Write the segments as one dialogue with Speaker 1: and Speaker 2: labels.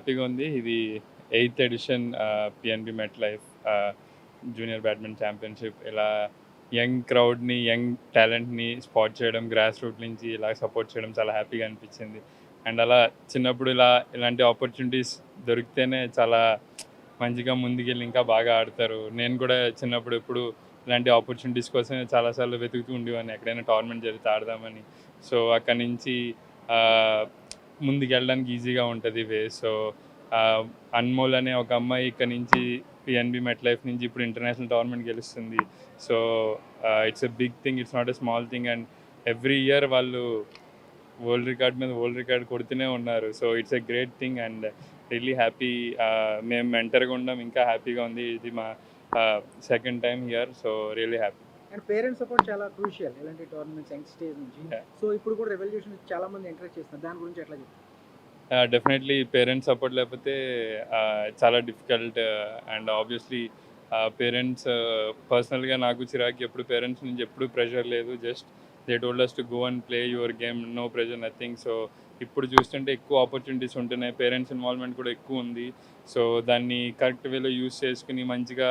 Speaker 1: హ్యాపీగా ఉంది. ఇది eighth edition PNB Met Life junior badminton championship ఇలా యంగ్ క్రౌడ్ని యంగ్ టాలెంట్ని స్పాట్ చేయడం గ్రాస్ రూట్ నుంచి ఇలా సపోర్ట్ చేయడం చాలా హ్యాపీగా అనిపించింది. అండ్ అలా చిన్నప్పుడు ఇలా ఇలాంటి ఆపర్చునిటీస్ దొరికితేనే చాలా మంచిగా ముందుకెళ్ళి ఇంకా బాగా ఆడతారు. నేను కూడా చిన్నప్పుడు ఎప్పుడు ఇలాంటి ఆపర్చునిటీస్ కోసమే చాలాసార్లు వెతుకుతూ ఉండేవాడిని ఎక్కడైనా టోర్నమెంట్ జరిగితే ఆడదామని. సో అక్కడి నుంచి ముందుకు వెళ్ళడానికి ఈజీగా ఉంటుంది వే. సో అన్మోల్ అనే ఒక అమ్మాయి ఇక్కడ నుంచి పిఎన్బి మెట్ లైఫ్ నుంచి ఇప్పుడు ఇంటర్నేషనల్ టోర్నమెంట్ గెలుస్తుంది. So it's a big thing it's not a small thing and every year వాళ్ళు వరల్డ్ రికార్డ్ మీద వరల్డ్ రికార్డ్ కొడుతూనే ఉన్నారు. So it's a great thing and really happy మేము మెంటర్గా ఉండడం ఇంకా హ్యాపీగా ఉంది. ఇది మా second time here so really happy
Speaker 2: and parents support చాలా క్రూషియల్. ఇలాంటి టోర్నమెంట్స్ యంగ్ స్టేజ్ నుంచి. సో ఇప్పుడు కూడా రెవల్యూషన్ చాలా మంది ఎంకరేజ్ చేస్తున్నారు. దాని గురించి ఎట్లా చెప్తారు?
Speaker 1: డెఫినెట్లీ పేరెంట్స్ సపోర్ట్ లేకపోతే uh, చాలా డిఫికల్ట్ అండ్ ఆబ్వియస్లీ పేరెంట్స్ పర్సనల్గా నాకు చిరాకి ఎప్పుడు పేరెంట్స్ నుంచి ఎప్పుడు ప్రెషర్ లేదు. Just they told us to go and play your game no pressure nothing so ఇప్పుడు చూస్తుంటే ఎక్కువ ఆపర్చునిటీస్ ఉంటున్నాయి. పేరెంట్స్ ఇన్వాల్వ్మెంట్ కూడా ఎక్కువ ఉంది. సో దాన్ని కరెక్ట్ వేలో యూస్ చేసుకుని మంచిగా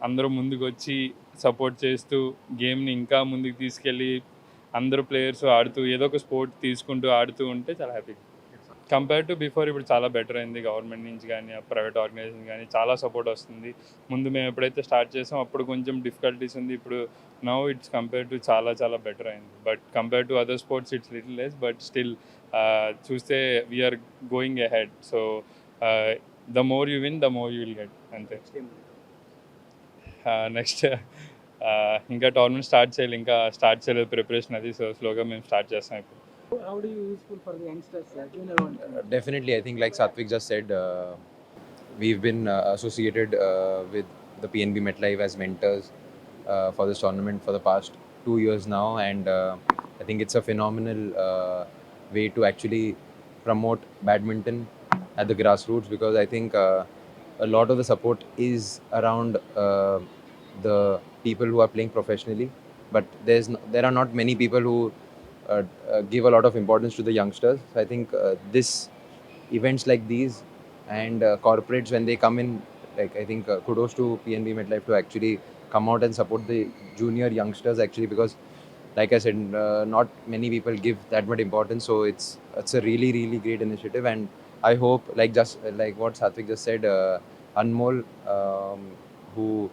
Speaker 1: అందరూ ముందుకు వచ్చి సపోర్ట్ చేస్తూ గేమ్ని ఇంకా ముందుకు తీసుకెళ్ళి అందరూ ప్లేయర్స్ ఆడుతూ ఏదో ఒక స్పోర్ట్ తీసుకుంటూ ఆడుతూ ఉంటే చాలా హ్యాపీ కంపేర్ టు బిఫోర్ ఇప్పుడు చాలా బెటర్ అయింది. గవర్నమెంట్ నుంచి కానీ ప్రైవేట్ ఆర్గనైజేషన్ కానీ చాలా సపోర్ట్ వస్తుంది. ముందు మేము ఎప్పుడైతే స్టార్ట్ చేసాం అప్పుడు కొంచెం డిఫికల్టీస్ ఉంది. ఇప్పుడు నౌ ఇట్స్ కంపేర్ టు చాలా చాలా బెటర్ అయింది. But compare to other sports it's little less but still చూస్తే we're going ahead so the more you win the more you will get అంతే. నెక్స్ట్ ఇంకా టోర్నమెంట్ స్టార్ట్ చేయాలి ఇంకా start చేయలేదు preparation అది సో స్లోగా మేము స్టార్ట్ చేస్తాం ఇప్పుడు
Speaker 2: how do useful for the youngsters junior one
Speaker 3: Definitely, I think like Satvik just said, uh, we've been uh, associated uh, with the PNB MetLife as mentors uh, for this tournament for the past two years now, and uh, I think it's a phenomenal uh, way to actually promote badminton at the grassroots because I think uh, a lot of the support is around uh, the people who are playing professionally, but there's no, there are not many people who uh, uh, give a lot of importance to the youngsters. So I think uh, this events like these and uh, corporates when they come in, like I think uh, kudos to PNB MetLife to actually come out and support the junior youngsters actually because, like I said, uh, not many people give that much importance. So it's it's a really really great initiative and I hope like just like what Satvik just said, uh, Anmol, um, who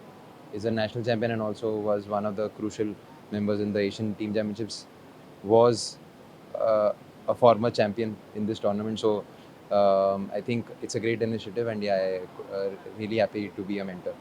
Speaker 3: is a national champion and also was one of the crucial members in the Asian Team Championships, was uh, a former champion in this tournament. So um, I think it's a great initiative, and yeah, I, uh, really happy to be a mentor.